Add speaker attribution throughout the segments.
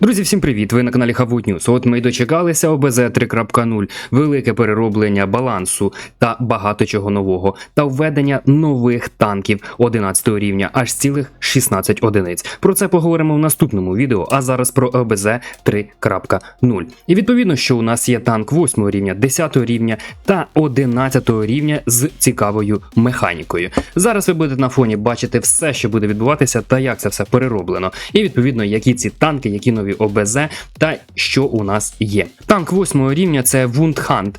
Speaker 1: Друзі, всім привіт! Ви на каналі Хавут News. От ми й дочекалися ОБЗ 3.0, велике перероблення балансу та багато чого нового, та введення нових танків 11 рівня, аж цілих 16 одиниць. Про це поговоримо в наступному відео. А зараз про ОБЗ 3.0. І відповідно, що у нас є танк 8 рівня, 10 рівня та 11 рівня з цікавою механікою. Зараз ви будете на фоні бачити все, що буде відбуватися, та як це все перероблено. І відповідно, які ці танки, які нові ОБЗ та що у нас є. Танк 8 рівня це Wundhand.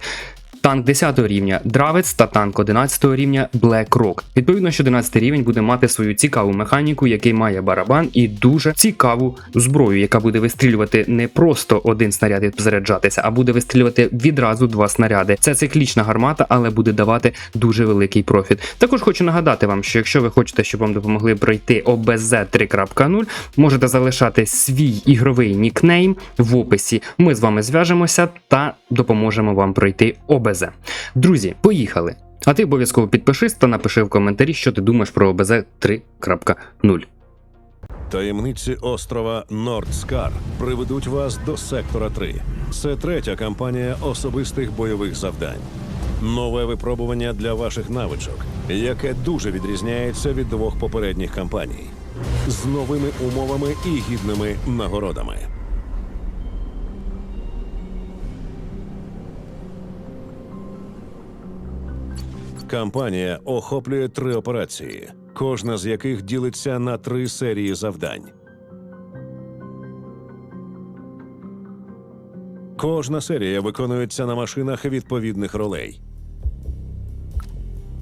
Speaker 1: Танк 10 рівня Дравець та танк 11 рівня Black Rock. Відповідно, що 11 рівень буде мати свою цікаву механіку, який має барабан, і дуже цікаву зброю, яка буде вистрілювати не просто один снаряд і заряджатися, а буде вистрілювати відразу два снаряди. Це циклічна гармата, але буде давати дуже великий профіт. Також хочу нагадати вам, що якщо ви хочете, щоб вам допомогли пройти ОБЗ 3.0, можете залишати свій ігровий нікнейм в описі. Ми з вами зв'яжемося та допоможемо вам пройти ОБЗ. Друзі, поїхали! А ти обов'язково підпишись та напиши в коментарі, що ти думаєш про ОБЗ 3.0.
Speaker 2: Таємниці острова Нордскар приведуть вас до сектора 3. Це третя кампанія особистих бойових завдань. Нове випробування для ваших навичок, яке дуже відрізняється від двох попередніх кампаній, з новими умовами і гідними нагородами. Кампанія охоплює три операції, кожна з яких ділиться на три серії завдань. Кожна серія виконується на машинах відповідних ролей.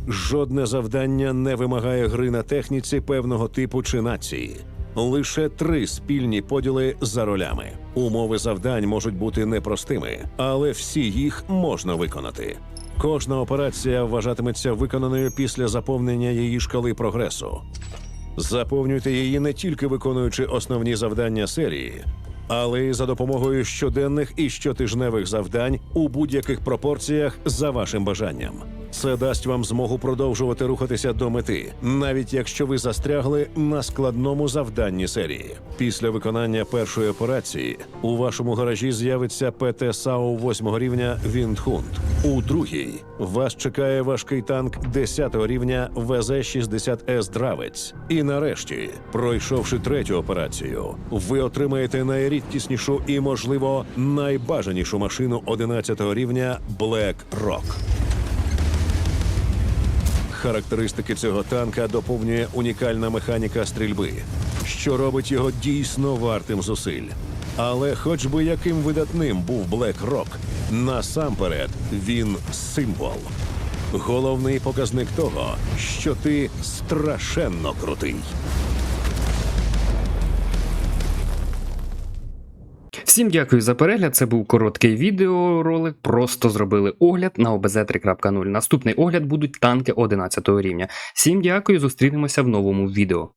Speaker 2: Жодне завдання не вимагає гри на техніці певного типу чи нації. Лише три спільні поділи за ролями. Умови завдань можуть бути непростими, але всі їх можна виконати. Кожна операція вважатиметься виконаною після заповнення її шкали прогресу. Заповнюйте її не тільки виконуючи основні завдання серії, але й за допомогою щоденних і щотижневих завдань у будь-яких пропорціях за вашим бажанням. Це дасть вам змогу продовжувати рухатися до мети, навіть якщо ви застрягли на складному завданні серії. Після виконання першої операції у вашому гаражі з'явиться ПТ САУ 8 рівня Віндхунд. У другій вас чекає важкий танк 10 рівня ВЗ-60С Дравець. І нарешті, пройшовши третю операцію, ви отримаєте найрідкіснішу і, можливо, найбажанішу машину 11 рівня Black Rock. Характеристики цього танка доповнює унікальна механіка стрільби, що робить його дійсно вартим зусиль. Але, хоч би яким видатним був Black Rock, насамперед він символ. Головний показник того, що ти страшенно крутий.
Speaker 1: Всім дякую за перегляд. Це був короткий відеоролик. Просто зробили огляд на ОБЗ 3.0. Наступний огляд будуть танки 11 рівня. Всім дякую, зустрінемося в новому відео.